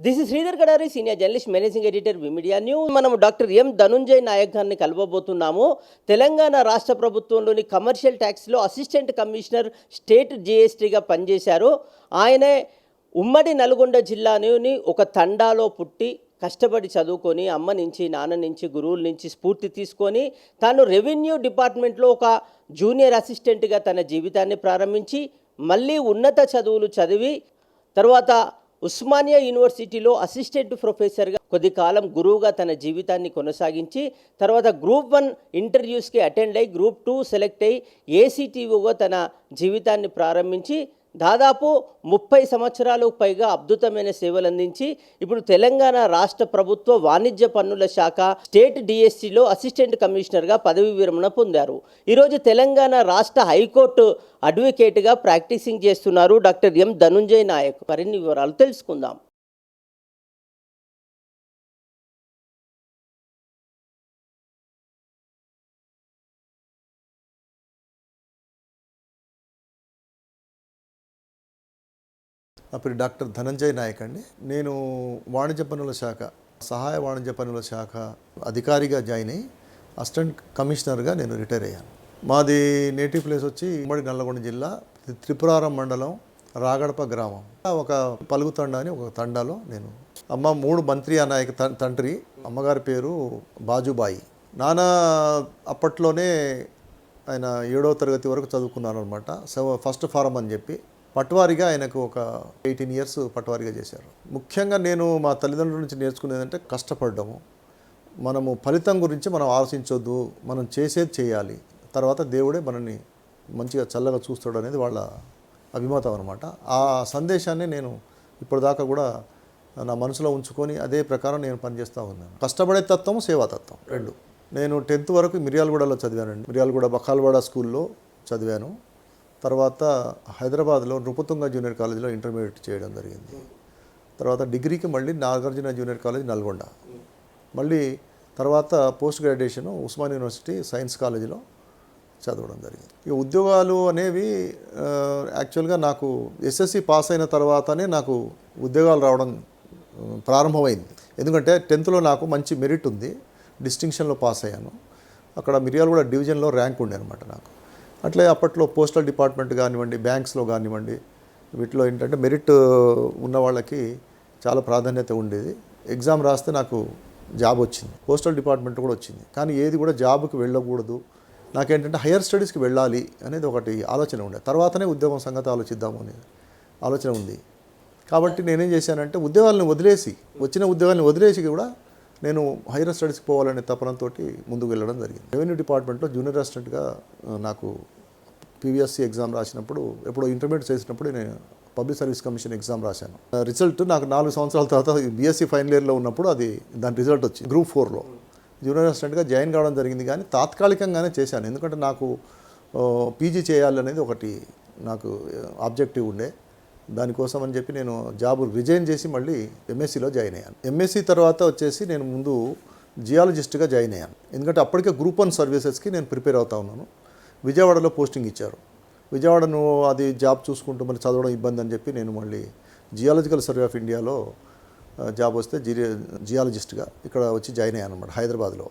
This is Sridhar Gadari senior journalist managing editor media news మనం doctor M Dhanunjay Naik గారిని కలవబోతున్నాము. తెలంగాణ రాష్ట్ర ప్రభుత్వంలోని కమర్షియల్ ట్యాక్స్లో అసిస్టెంట్ కమిషనర్ స్టేట్ జిఎస్టీగా పనిచేశారు. ఆయనే ఉమ్మడి నల్గొండ జిల్లాని ఒక తండాలో పుట్టి కష్టపడి చదువుకొని అమ్మ నుంచి నాన్న నుంచి గురువుల నుంచి స్ఫూర్తి తీసుకొని తాను రెవెన్యూ డిపార్ట్మెంట్లో ఒక జూనియర్ అసిస్టెంట్గా తన జీవితాన్ని ప్రారంభించి మళ్ళీ ఉన్నత చదువులు చదివి తర్వాత ఉస్మానియా యూనివర్సిటీలో అసిస్టెంట్ ప్రొఫెసర్గా కొద్ది కాలం గురువుగా తన జీవితాన్ని కొనసాగించి తర్వాత గ్రూప్ వన్ ఇంటర్వ్యూస్కి అటెండ్ అయ్యి గ్రూప్ టూ సెలెక్ట్ అయ్యి ఏసీటీఓగా తన జీవితాన్ని ప్రారంభించి దాదాపు ముప్పై సంవత్సరాలకు పైగా అద్భుతమైన సేవలు అందించి ఇప్పుడు తెలంగాణ రాష్ట్ర ప్రభుత్వ వాణిజ్య పన్నుల శాఖ స్టేట్ డిఎస్సిలో అసిస్టెంట్ కమిషనర్గా పదవి విరమణ పొందారు. ఈరోజు తెలంగాణ రాష్ట్ర హైకోర్టు అడ్వకేట్గా ప్రాక్టీసింగ్ చేస్తున్నారు డాక్టర్ ఎం ధనుంజయ్ నాయక్. మరిన్ని వివరాలు తెలుసుకుందాం. అప్పుడు డాక్టర్ ధనంజయ్ నాయక్ అండి. నేను వాణిజ్య పనుల శాఖ సహాయ వాణిజ్య పనుల శాఖ అధికారిగా జాయిన్ అయ్యి అసిస్టెంట్ కమిషనర్గా నేను రిటైర్ అయ్యాను. మాది నేటివ్ ప్లేస్ వచ్చి ఉమ్మడి నల్లగొండ జిల్లా త్రిపురారం మండలం రాగడప గ్రామం. ఒక పలుగు తండ అని ఒక తండాలో నేను అమ్మ మూడు మంత్రి అనాయక తండ్రి అమ్మగారి పేరు బాజుబాయి. నాన్న అప్పట్లోనే ఆయన ఏడవ తరగతి వరకు చదువుకున్నాను అనమాట సో ఫస్ట్ ఫారం అని చెప్పి పట్వారిగా ఆయనకు ఒక ఎయిటీన్ ఇయర్స్ పట్వారిగా చేశారు. ముఖ్యంగా నేను మా తల్లిదండ్రుల నుంచి నేర్చుకునేది అంటే కష్టపడము మనము ఫలితం గురించి మనం ఆలోచించొద్దు మనం చేసేది చేయాలి. తర్వాత దేవుడే మనల్ని మంచిగా చల్లగా చూస్తాడు అనేది వాళ్ళ అభిమతం అనమాట ఆ సందేశాన్ని నేను ఇప్పటిదాకా కూడా నా మనసులో ఉంచుకొని అదే ప్రకారం నేను పనిచేస్తూ ఉన్నాను. కష్టపడే తత్వం సేవాతత్వం రెండు. నేను టెన్త్ వరకు మిర్యాలగూడలో చదివానండి. మిర్యాలగూడ బకాల్వాడ స్కూల్లో చదివాను. తర్వాత హైదరాబాద్లో నృపతుంగ జూనియర్ కాలేజీలో ఇంటర్మీడియట్ చేయడం జరిగింది. తర్వాత డిగ్రీకి మళ్ళీ నాగార్జున జూనియర్ కాలేజ్ నల్గొండ. మళ్ళీ తర్వాత post graduation Osman university science కాలేజీలో చదవడం జరిగింది. ఈ ఉద్యోగాలు అనేవి యాక్చువల్గా నాకు ఎస్ఎస్సి పాస్ అయిన తర్వాతనే నాకు ఉద్యోగాలు రావడం ప్రారంభమైంది. ఎందుకంటే టెన్త్లో నాకు మంచి మెరిట్ ఉంది డిస్టింక్షన్లో పాస్ అయ్యాను. అక్కడ మిరియాలు కూడా డివిజన్లో ర్యాంక్ ఉండే అనమాట నాకు. అట్లే అప్పట్లో పోస్టల్ డిపార్ట్మెంట్ కానివ్వండి బ్యాంక్స్లో కానివ్వండి వీటిలో ఏంటంటే మెరిట్ uh, ఉన్న వాళ్ళకి చాలా ప్రాధాన్యత ఉండేది. ఎగ్జామ్ రాస్తే నాకు జాబ్ వచ్చింది. పోస్టల్ డిపార్ట్మెంట్ కూడా వచ్చింది. కానీ ఏది కూడా జాబ్కి వెళ్ళకూడదు. నాకేంటంటే హైయర్ స్టడీస్కి వెళ్ళాలి అనేది ఒకటి ఆలోచన ఉండే. తర్వాతనే ఉద్యోగం సంగతి ఆలోచిద్దాము అనేది ఆలోచన ఉంది. కాబట్టి నేనేం చేశానంటే ఉద్యోగాలను వదిలేసి వచ్చిన ఉద్యోగాలను వదిలేసి కూడా నేను హైయర్ స్టడీస్కి పోవాలనే తపనంతో ముందుకు వెళ్ళడం జరిగింది. రెవెన్యూ డిపార్ట్మెంట్లో జూనియర్ అసిస్టెంట్గా నాకు పీవీఎస్సీ ఎగ్జామ్ రాసినప్పుడు ఎప్పుడో ఇంటర్మీడియట్ చేసినప్పుడు నేను పబ్లిక్ సర్వీస్ కమిషన్ ఎగ్జామ్ రాశాను. ఆ, రిజల్ట్ నాకు నాలుగు సంవత్సరాల తర్వాత బీఎస్సీ ఫైనల్ ఇయర్లో ఉన్నప్పుడు అది దాని రిజల్ట్ వచ్చింది. గ్రూప్ ఫోర్లో జూనియర్ అసిస్టెంట్గా జాయిన్ కావడం జరిగింది కానీ తాత్కాలికంగానే చేశాను. ఎందుకంటే నాకు పీజీ చేయాలనేది ఒకటి నాకు ఆబ్జెక్టివ్ ఉండే. దానికోసం అని చెప్పి నేను జాబ్ రిజైన్ చేసి మళ్ళీ ఎంఎస్సిలో జాయిన్ అయ్యాను. ఎంఎస్సి తర్వాత వచ్చేసి నేను ముందు జియాలజిస్ట్గా జాయిన్ అయ్యాను. ఎందుకంటే అప్పటికే గ్రూప్ వన్ సర్వీసెస్కి నేను ప్రిపేర్ అవుతా ఉన్నాను. విజయవాడలో పోస్టింగ్ ఇచ్చారు. విజయవాడ నువ్వు అది జాబ్ చూసుకుంటూ మళ్ళీ చదవడం ఇబ్బంది అని చెప్పి నేను మళ్ళీ జియాలజికల్ సర్వే ఆఫ్ ఇండియాలో జాబ్ వస్తే జి జియాలజిస్ట్గా ఇక్కడ వచ్చి జాయిన్ అయ్యాను అనమాట హైదరాబాద్లో.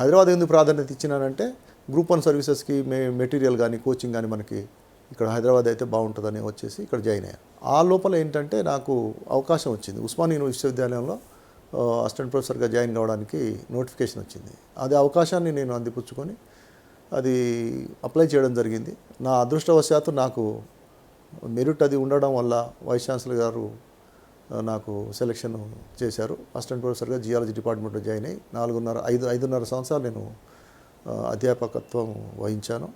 హైదరాబాద్ ఎందుకు ప్రాధాన్యత ఇచ్చినానంటే గ్రూప్ వన్ సర్వీసెస్కి మే మెటీరియల్ కానీ కోచింగ్ కానీ మనకి ఇక్కడ హైదరాబాద్ అయితే బాగుంటుందని వచ్చేసి ఇక్కడ జాయిన్ అయ్యాను. ఆ లోపల ఏంటంటే నాకు అవకాశం వచ్చింది. ఉస్మానియా విశ్వవిద్యాలయంలో అసిస్టెంట్ ప్రొఫెసర్గా జాయిన్ కావడానికి నోటిఫికేషన్ వచ్చింది. అది అవకాశాన్ని నేను అందిపుచ్చుకొని అది అప్లై చేయడం జరిగింది. నా అదృష్టవశాత్తు నాకు మెరిట్ అది ఉండడం వల్ల వైస్ ఛాన్సలర్ గారు నాకు సెలెక్షన్ చేశారు. అసిస్టెంట్ ప్రొఫెసర్గా జియాలజీ డిపార్ట్మెంట్లో జాయిన్ అయ్యి నాలుగున్నర ఐదు ఐదున్నర సంవత్సరాలు నేను అధ్యాపకత్వం వహించాను.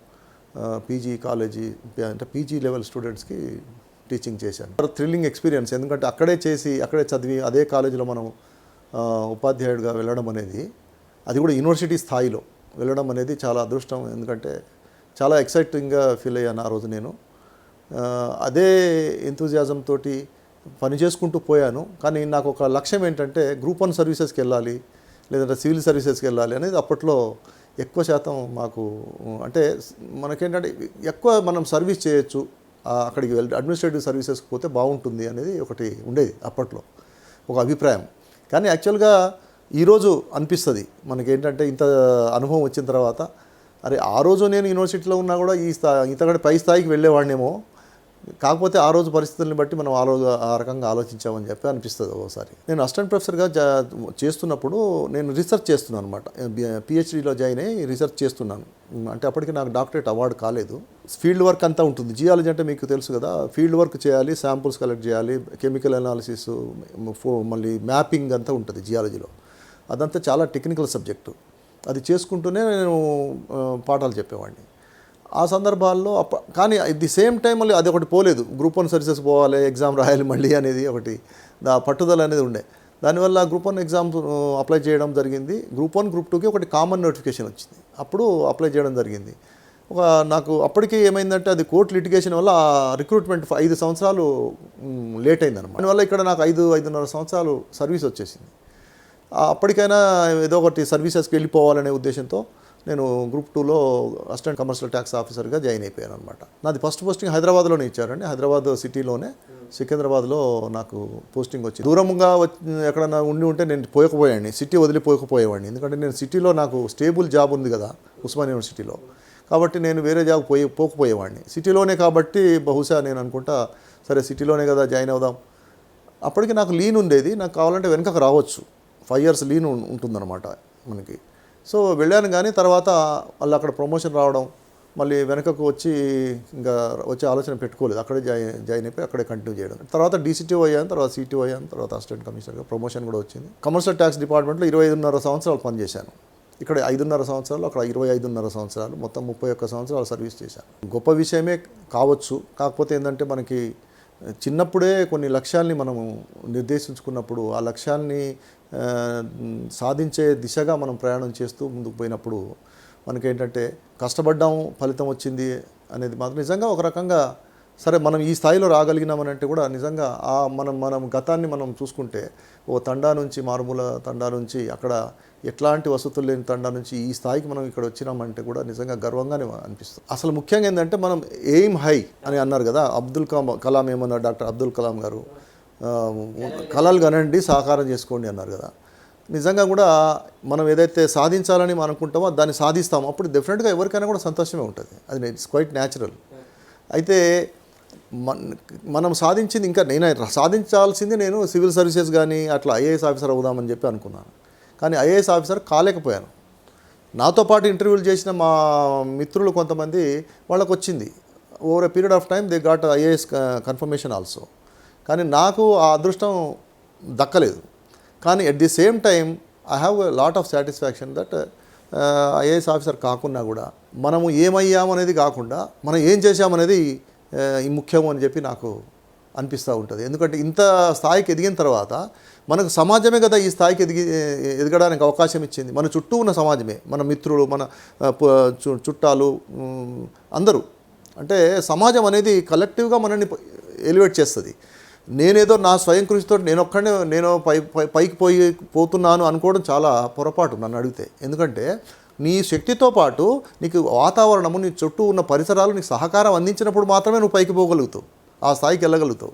పీజీ కాలేజీ అంటే పీజీ లెవెల్ స్టూడెంట్స్కి టీచింగ్ చేశాను. థ్రిల్లింగ్ ఎక్స్పీరియన్స్ ఎందుకంటే అక్కడే చేసి అక్కడే చదివి అదే కాలేజీలో మనం ఉపాధ్యాయుడిగా వెళ్ళడం అనేది అది కూడా యూనివర్సిటీ స్థాయిలో వెళ్ళడం అనేది చాలా అదృష్టం. ఎందుకంటే చాలా ఎక్సైటింగ్గా ఫీల్ అయ్యాను ఆ రోజు నేను. అదే ఎంతూజియాజం తోటి పని చేసుకుంటూ పోయాను. కానీ నాకు ఒక లక్ష్యం ఏంటంటే గ్రూప్ వన్ సర్వీసెస్కి వెళ్ళాలి లేదంటే సివిల్ సర్వీసెస్కి వెళ్ళాలి అనేది అప్పట్లో ఎక్కువ శాతం మాకు అంటే మనకేంటంటే ఎక్కువ మనం సర్వీస్ చేయొచ్చు అక్కడికి వెళ్ళి అడ్మినిస్ట్రేటివ్ సర్వీసెస్కి పోతే బాగుంటుంది అనేది ఒకటి ఉండేది అప్పట్లో ఒక అభిప్రాయం. కానీ యాక్చువల్గా ఈరోజు అనిపిస్తుంది మనకేంటంటే ఇంత అనుభవం వచ్చిన తర్వాత అరే ఆ రోజు నేను యూనివర్సిటీలో ఉన్నా కూడా ఈ స్థా ఇంతకంటే పై స్థాయికి వెళ్ళేవాడినేమో కాకపోతే ఆ రోజు పరిస్థితుల్ని బట్టి మనం ఆ రోజు ఆ రకంగా ఆలోచించామని చెప్పి అనిపిస్తుంది ఒకసారి నేను అసిస్టెంట్ ప్రొఫెసర్గా జా చేస్తున్నప్పుడు నేను రీసెర్చ్ చేస్తున్నాను అనమాట పిహెచ్డీలో జాయిన్ అయ్యి రీసెర్చ్ చేస్తున్నాను. అంటే అప్పటికి నాకు డాక్టరేట్ అవార్డు కాలేదు. ఫీల్డ్ వర్క్ అంతా ఉంటుంది. జియాలజీ అంటే మీకు తెలుసు కదా. ఫీల్డ్ వర్క్ చేయాలి శాంపుల్స్ కలెక్ట్ చేయాలి కెమికల్ అనాలిసిస్ మళ్ళీ మ్యాపింగ్ అంతా ఉంటుంది జియాలజీలో. అదంతా చాలా టెక్నికల్ సబ్జెక్టు. అది చేసుకుంటూనే నేను పాఠాలు చెప్పేవాడిని. ఆ సందర్భాల్లో అప్ప కానీ అట్ ది సేమ్ టైం మళ్ళీ అది ఒకటి పోలేదు. గ్రూప్ వన్ సర్వీసెస్ పోవాలి ఎగ్జామ్ రాయాలి మళ్ళీ అనేది ఒకటి. దా పట్టుదల అనేది ఉండే. దానివల్ల గ్రూప్ వన్ ఎగ్జామ్ అప్లై చేయడం జరిగింది. గ్రూప్ వన్ గ్రూప్ టూకి ఒకటి కామన్ నోటిఫికేషన్ వచ్చింది. అప్పుడు అప్లై చేయడం జరిగింది. ఒక నాకు అప్పటికి ఏమైందంటే అది కోర్టు లిటిగేషన్ వల్ల రిక్రూట్మెంట్ ఐదు సంవత్సరాలు లేట్ అయిందనమాట దానివల్ల ఇక్కడ నాకు ఐదు ఐదున్నర సంవత్సరాలు సర్వీస్ వచ్చేసింది. అప్పటికైనా ఏదో ఒకటి సర్వీసెస్కి వెళ్ళిపోవాలనే ఉద్దేశంతో నేను గ్రూప్ టూలో అసిస్టెంట్ కమర్షియల్ ట్యాక్స్ ఆఫీసర్గా జాయిన్ అయిపోయాను అనమాట నాది ఫస్ట్ పోస్టింగ్ హైదరాబాద్లోనే ఇచ్చారండి. హైదరాబాద్ సిటీలోనే సికింద్రాబాద్లో నాకు పోస్టింగ్ వచ్చింది. దూరంగా వచ్చి ఎక్కడన్నా ఉండి ఉంటే నేను పోయకపోయాడిని సిటీ వదిలిపోయకపోయేవాడిని ఎందుకంటే నేను సిటీలో నాకు స్టేబుల్ జాబ్ ఉంది కదా ఉస్మాన్ యూనివర్సిటీలో. కాబట్టి నేను వేరే జాబ్ పోయి పోకపోయేవాడిని. సిటీలోనే కాబట్టి బహుశా నేను అనుకుంటా సరే సిటీలోనే కదా జాయిన్ అవుదాం. అప్పటికి నాకు లీన్ ఉండేది. నాకు కావాలంటే వెనకకు రావచ్చు. ఫైవ్ ఇయర్స్ లీన్ ఉంటుందన్నమాట మనకి. సో వెళ్ళాను కానీ తర్వాత మళ్ళీ అక్కడ ప్రమోషన్ రావడం మళ్ళీ వెనకకు వచ్చి ఇంకా వచ్చే ఆలోచన పెట్టుకోలేదు. అక్కడే జాయిన్ జాయిన్ అయిపోయి అక్కడే కంటిన్యూ చేయడం. తర్వాత డీసీటీఓ అయ్యాను తర్వాత సిటీఓ అయ్యాను తర్వాత అసిస్టెంట్ కమిషనర్గా ప్రమోషన్ కూడా వచ్చింది. కమర్షియల్ ట్యాక్స్ డిపార్ట్మెంట్లో ఇరవై ఐదున్నర సంవత్సరాలు పనిచేశాను. ఇక్కడ ఐదున్నర సంవత్సరాలు అక్కడ ఇరవై ఐదున్నర సంవత్సరాలు మొత్తం ముప్పై ఒక్క సంవత్సరాలు సర్వీస్ చేశాను. గొప్ప విషయమే కావచ్చు. కాకపోతే ఏంటంటే మనకి చిన్నప్పుడే కొన్ని లక్ష్యాల్ని మనము నిర్దేశించుకున్నప్పుడు ఆ లక్ష్యాల్ని సాధించే దిశగా మనం ప్రయాణం చేస్తూ ముందుకు పోయినప్పుడు మనకేంటంటే కష్టపడ్డాం ఫలితం వచ్చింది అనేది మాత్రం నిజంగా ఒక రకంగా సరే మనం ఈ స్థాయిలో రాగలిగినామనంటే కూడా నిజంగా ఆ మనం మనం గతాన్ని మనం చూసుకుంటే ఓ తండా నుంచి మారుమూల తండా నుంచి అక్కడ ఎట్లాంటి వసతులు లేని తండా నుంచి ఈ స్థాయికి మనం ఇక్కడ వచ్చినామంటే కూడా నిజంగా గర్వంగానే అనిపిస్తుంది. అసలు ముఖ్యంగా ఏంటంటే మనం ఎయిమ్ హై అని అన్నారు కదా అబ్దుల్ కలాం కలాం ఏమన్నారు? డాక్టర్ అబ్దుల్ కలాం గారు కళలు కనండి సహకారం చేసుకోండి అన్నారు కదా. నిజంగా కూడా మనం ఏదైతే సాధించాలని మనం అనుకుంటామో దాన్ని సాధిస్తామో. అప్పుడు డెఫినెట్గా ఎవరికైనా కూడా సంతోషమే ఉంటుంది. అది ఇట్స్ క్వైట్ న్యాచురల్ అయితే మనం సాధించింది ఇంకా నేను సాధించాల్సింది నేను సివిల్ సర్వీసెస్ కానీ అట్లా ఐఏఎస్ ఆఫీసర్ అవుదామని చెప్పి అనుకున్నాను. కానీ ఐఏఎస్ ఆఫీసర్ కాలేకపోయాను. నాతో పాటు ఇంటర్వ్యూలు చేసిన మా మిత్రులు కొంతమంది వాళ్ళకు వచ్చింది over a period of time they got IAS confirmation also. కానీ నాకు ఆ అదృష్టం దక్కలేదు. కానీ at the same time I have a lot of satisfaction that IAS officer కాకున్నా కూడా మనము ఏమయ్యామనేది కాకుండా మనం ఏం చేశామనేది ముఖ్యం ముఖ్యము అని చెప్పి నాకు అనిపిస్తూ ఉంటుంది. ఎందుకంటే ఇంత స్థాయికి ఎదిగిన తర్వాత మనకు సమాజమే కదా ఈ స్థాయికి ఎదిగి ఎదగడానికి అవకాశం ఇచ్చింది. మన చుట్టూ ఉన్న సమాజమే మన మిత్రులు మన చుట్టాలు అందరూ. అంటే సమాజం అనేది కలెక్టివ్గా మనల్ని ఎలివేట్ చేస్తుంది. నేనేదో నా స్వయం కృషితో నేను ఒక్కడే నేను పై పై- పైకి పోయి పోతున్నాను అనుకోవడం చాలా పొరపాటు నన్ను అడిగితే. ఎందుకంటే నీ శక్తితో పాటు నీకు వాతావరణము నీ చుట్టూ ఉన్న పరిసరాలు నీకు సహకారం అందించినప్పుడు మాత్రమే నువ్వు పైకి పోగలుగుతావు. ఆ స్థాయికి వెళ్ళగలుగుతావు.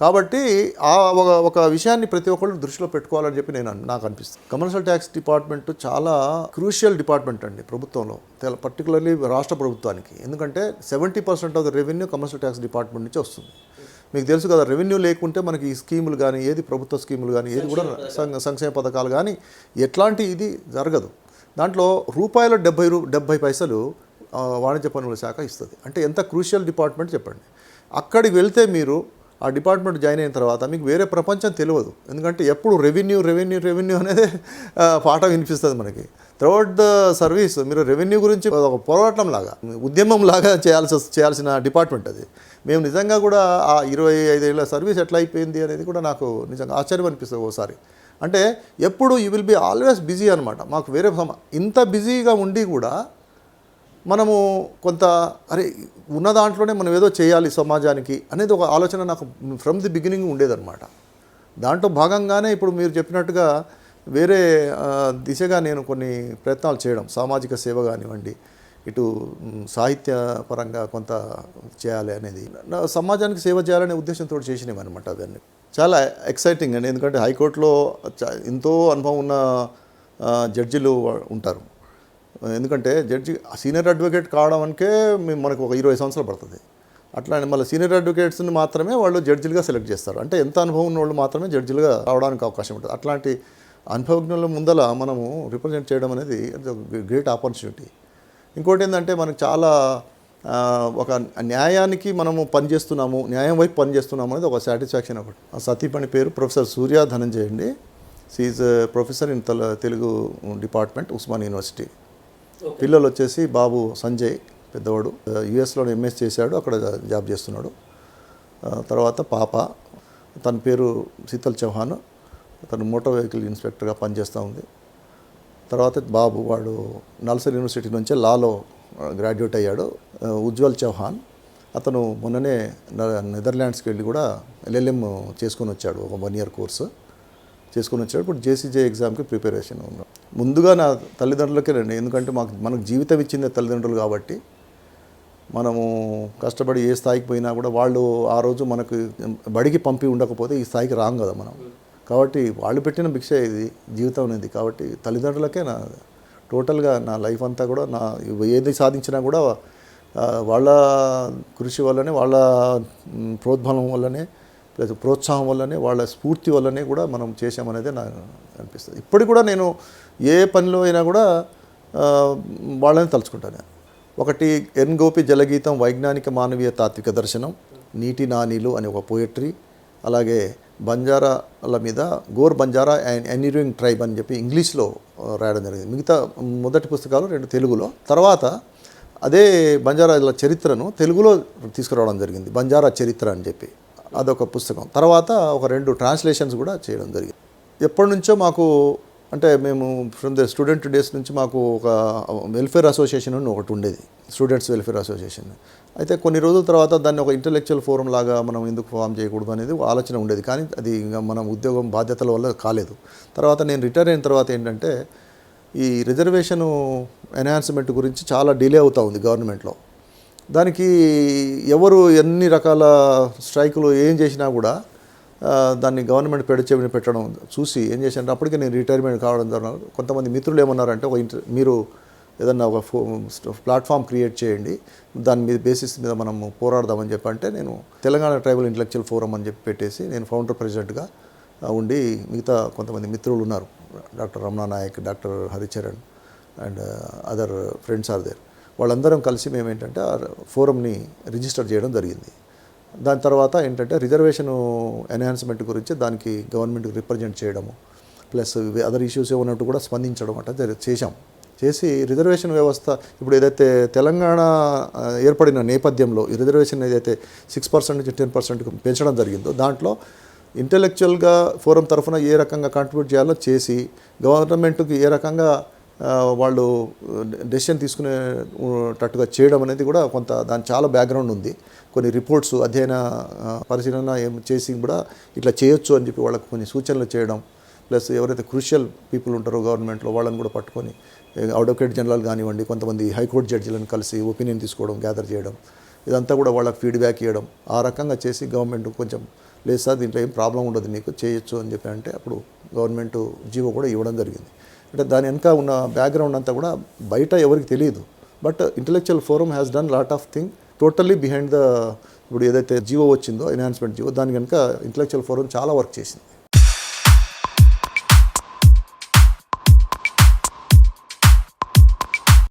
కాబట్టి ఆ ఒక ఒక విషయాన్ని ప్రతి ఒక్కళ్ళు దృష్టిలో పెట్టుకోవాలని చెప్పి నేను నాకు అనిపిస్తుంది. కమర్షియల్ ట్యాక్స్ డిపార్ట్మెంట్ చాలా క్రూషియల్ డిపార్ట్మెంట్ అండి ప్రభుత్వంలో. పర్టికులర్లీ రాష్ట్ర ప్రభుత్వానికి. ఎందుకంటే seventy percent of the revenue commercial tax department నుంచి వస్తుంది. మీకు తెలుసు కదా రెవెన్యూ లేకుంటే మనకి ఈ స్కీములు కానీ ఏది ప్రభుత్వ స్కీములు కానీ ఏది కూడా సంక్ష- సంక్షేమ పథకాలు కానీ ఎట్లాంటి ఇది జరగదు. దాంట్లో రూపాయల డెబ్బై రూ డెబ్బై పైసలు వాణిజ్య పన్నుల శాఖ ఇస్తుంది. అంటే ఎంత క్రూషియల్ డిపార్ట్మెంట్ చెప్పండి. అక్కడికి వెళ్తే మీరు ఆ డిపార్ట్మెంట్ జాయిన్ అయిన తర్వాత మీకు వేరే ప్రపంచం తెలియదు. ఎందుకంటే ఎప్పుడు రెవెన్యూ రెవెన్యూ రెవెన్యూ అనేది పాఠం పాట వినిపిస్తుంది మనకి. త్రూఅవుట్ ద సర్వీస్ మీరు రెవెన్యూ గురించి ఒక పోరాటం లాగా ఉద్యమం లాగా చేయాల్సి చేయాల్సిన డిపార్ట్మెంట్ అది. మేము నిజంగా కూడా ఆ ఇరవై ఐదేళ్ళ సర్వీస్ ఎట్లా అయిపోయింది అనేది కూడా నాకు నిజంగా ఆశ్చర్యం అనిపిస్తుంది ఒకసారి అంటే ఎప్పుడు you will be always busy అనమాట మాకు వేరే ఇంత బిజీగా ఉండి కూడా మనము కొంత అరే ఉన్న దాంట్లోనే మనం ఏదో చేయాలి సమాజానికి అనేది ఒక ఆలోచన నాకు ఫ్రమ్ ది బిగినింగ్ ఉండేదన్నమాట. దాంట్లో భాగంగానే ఇప్పుడు మీరు చెప్పినట్టుగా వేరే దిశగా నేను కొన్ని ప్రయత్నాలు చేయడం సామాజిక సేవ కానివ్వండి ఇటు సాహిత్య పరంగా కొంత చేయాలి అనేది. సమాజానికి సేవ చేయాలనే ఉద్దేశంతో చేసినవి అనమాట అవన్నీ. చాలా ఎక్సైటింగ్ అండి. ఎందుకంటే హైకోర్టులో ఎంతో అనుభవం ఉన్న జడ్జిలు ఉంటారు. ఎందుకంటే జడ్జి సీనియర్ అడ్వకేట్ కావడానికే మనకు ఒక ఇరవై సంవత్సరాలు పడుతుంది. అట్లా మళ్ళీ సీనియర్ అడ్వకేట్స్ని మాత్రమే వాళ్ళు జడ్జిలుగా సెలెక్ట్ చేస్తారు. అంటే ఎంత అనుభవం ఉన్న వాళ్ళు మాత్రమే జడ్జిలుగా రావడానికి అవకాశం ఉంటుంది. అట్లాంటి అనుభవజ్ఞుల ముందల మనము రిప్రజెంట్ చేయడం అనేది గ్రేట్ ఆపర్చునిటీ. ఇంకోటి ఏంటంటే మనకు చాలా ఒక న్యాయానికి మనము పనిచేస్తున్నాము న్యాయం వైపు పనిచేస్తున్నాము అనేది ఒక సాటిస్ఫాక్షన్ ఒకటి. ఆ సతీపణి పేరు ప్రొఫెసర్ సూర్య ధనంజయ్ అండి. She's professor in Telugu department Osman university. పిల్లలు వచ్చేసి బాబు సంజయ్ పెద్దవాడు. యుఎస్లో ఎంఎస్ చేశాడు అక్కడ జాబ్ చేస్తున్నాడు. తర్వాత పాప తన పేరు శీతల్ చౌహాన్. తను మోటార్ వెహికల్ ఇన్స్పెక్టర్గా పనిచేస్తూ ఉంది. తర్వాత బాబు వాడు నల్సర్ యూనివర్సిటీ నుంచే లాలో గ్రాడ్యుయేట్ అయ్యాడు. ఉజ్వల్ చౌహాన్. అతను మొన్ననే నెదర్లాండ్స్కి వెళ్ళి కూడా ఎల్ఎల్ఎం చేసుకొని వచ్చాడు ఒక వన్ ఇయర్ కోర్సు. చేసుకొని వచ్చాడు. ఇప్పుడు జేసీజే ఎగ్జామ్కి ప్రిపరేషన్ ఉన్నాం ముందుగా నా తల్లిదండ్రులకే రండి. ఎందుకంటే మాకు మనకు జీవితం ఇచ్చిందే తల్లిదండ్రులు కాబట్టి మనము కష్టపడి ఏ స్థాయికి పోయినా కూడా వాళ్ళు ఆ రోజు మనకు బడికి పంపి ఉండకపోతే ఈ స్థాయికి రాం కదా మనం. కాబట్టి వాళ్ళు పెట్టిన భిక్ష ఇది జీవితం అనేది కాబట్టి తల్లిదండ్రులకే నా టోటల్గా నా లైఫ్ అంతా కూడా నా ఏది సాధించినా కూడా వాళ్ళ కృషి వల్లనే వాళ్ళ ప్రోద్బలం వల్లనే లేదా ప్రోత్సాహం వల్లనే వాళ్ళ స్ఫూర్తి వల్లనే కూడా మనం చేశామనేదే నాకు అనిపిస్తుంది. ఇప్పటికి కూడా నేను ఏ పనిలో అయినా కూడా వాళ్ళని తలుచుకుంటాను నేను. ఒకటి ఎన్ గోపి జలగీతం వైజ్ఞానిక మానవీయ తాత్విక దర్శనం నీటి నానీలు అనే ఒక పోయట్రీ అలాగే బంజారాల మీద Gor Banjara and enduring tribe అని చెప్పి ఇంగ్లీష్లో రాయడం జరిగింది. మిగతా మొదటి పుస్తకాలు రెండు తెలుగులో. తర్వాత అదే బంజారాల చరిత్రను తెలుగులో తీసుకురావడం జరిగింది. బంజారా చరిత్ర అని చెప్పి. అదొక పుస్తకం. తర్వాత ఒక రెండు ట్రాన్స్లేషన్స్ కూడా చేయడం జరిగింది. ఎప్పటి నుంచో మాకు అంటే మేము ఫ్రమ్ ద స్టూడెంట్ డేస్ నుంచి మాకు ఒక వెల్ఫేర్ అసోసియేషన్ అని ఒకటి ఉండేది. స్టూడెంట్స్ వెల్ఫేర్ అసోసియేషన్ అయితే కొన్ని రోజుల తర్వాత దాన్ని ఒక ఇంటలెక్చువల్ ఫోరం లాగా మనం ఎందుకు ఫామ్ చేయకూడదు అనేది ఆలోచన ఉండేది. కానీ అది ఇంకా మనం ఉద్యోగం బాధ్యతల వల్ల కాలేదు. తర్వాత నేను రిటైర్ అయిన తర్వాత ఏంటంటే ఈ రిజర్వేషను ఎన్హాన్స్మెంట్ గురించి చాలా డిలే అవుతూ ఉంది గవర్నమెంట్లో దానికి ఎవరు ఎన్ని రకాల స్ట్రైకులు ఏం చేసినా కూడా దాన్ని గవర్నమెంట్ పెడచెవిని పెట్టడం చూసి ఏం చేశారంటే అప్పటికే నేను రిటైర్మెంట్ కావడం ద్వారా కొంతమంది మిత్రులు ఏమన్నారంటే ఒక ఇంటర్ మీరు ఏదన్నా ఒక ఫో ప్లాట్ఫామ్ క్రియేట్ చేయండి దాని మీద బేసిస్ మీద మనం పోరాడదామని చెప్పి అంటే నేను తెలంగాణ ట్రైబల్ ఇంటలెక్చువల్ ఫోరం అని చెప్పి పెట్టేసి నేను ఫౌండర్ ప్రెసిడెంట్గా ఉండి మిగతా కొంతమంది మిత్రులు ఉన్నారు. Doctor Ramana Nayak doctor Haricharan and other friends are there. వాళ్ళందరం కలిసి మేము ఏంటంటే ఆ ఫోరంని రిజిస్టర్ చేయడం జరిగింది. దాని తర్వాత ఏంటంటే రిజర్వేషన్ ఎన్హాన్స్మెంట్ గురించి దానికి గవర్నమెంట్కి రిప్రజెంట్ చేయడము ప్లస్ అదర్ ఇష్యూస్ ఏమన్నట్టు కూడా స్పందించడం అంటే చేశాం. చేసి రిజర్వేషన్ వ్యవస్థ ఇప్పుడు ఏదైతే తెలంగాణ ఏర్పడిన నేపథ్యంలో ఈ రిజర్వేషన్ ఏదైతే సిక్స్ పర్సెంట్ నుంచి టెన్ పర్సెంట్కి పెంచడం జరిగిందో దాంట్లో ఇంటెలెక్చువల్గా ఫోరం తరఫున ఏ రకంగా కాంట్రిబ్యూట్ చేయాలో చేసి గవర్నమెంట్కి ఏ రకంగా వాళ్ళు డెసిషన్ తీసుకునేటట్టుగా చేయడం అనేది కూడా కొంత దాని చాలా బ్యాక్గ్రౌండ్ ఉంది. కొన్ని రిపోర్ట్స్ అధ్యయన పరిశీలన ఏం చేసి కూడా ఇట్లా చేయొచ్చు అని చెప్పి వాళ్ళకి కొన్ని సూచనలు చేయడం. ప్లస్ ఎవరైతే క్రూషియల్ పీపుల్ ఉంటారో గవర్నమెంట్లో వాళ్ళని కూడా పట్టుకొని అడ్వకేట్ జనరల్ కానివ్వండి కొంతమంది హైకోర్టు జడ్జిలను కలిసి ఒపీనియన్ తీసుకోవడం గ్యాదర్ చేయడం. ఇదంతా కూడా వాళ్ళకి ఫీడ్బ్యాక్ ఇవ్వడం. ఆ రకంగా చేసి గవర్నమెంట్ కొంచెం లేదు సార్ దీంట్లో ఏం ప్రాబ్లం ఉండదు మీకు చేయొచ్చు అని చెప్పి అంటే అప్పుడు గవర్నమెంట్ జీవో కూడా ఇవ్వడం జరిగింది. అంటే దాని వెనక ఉన్న బ్యాక్గ్రౌండ్ అంతా కూడా బయట ఎవరికి తెలియదు. But intellectual forum has done lot of thing totally behind the ఇప్పుడు ఏదైతే జీవో వచ్చిందో ఎన్హాన్స్మెంట్ జీవో దాని కనుక ఇంటలెక్చువల్ ఫోరం చాలా వర్క్ చేసింది.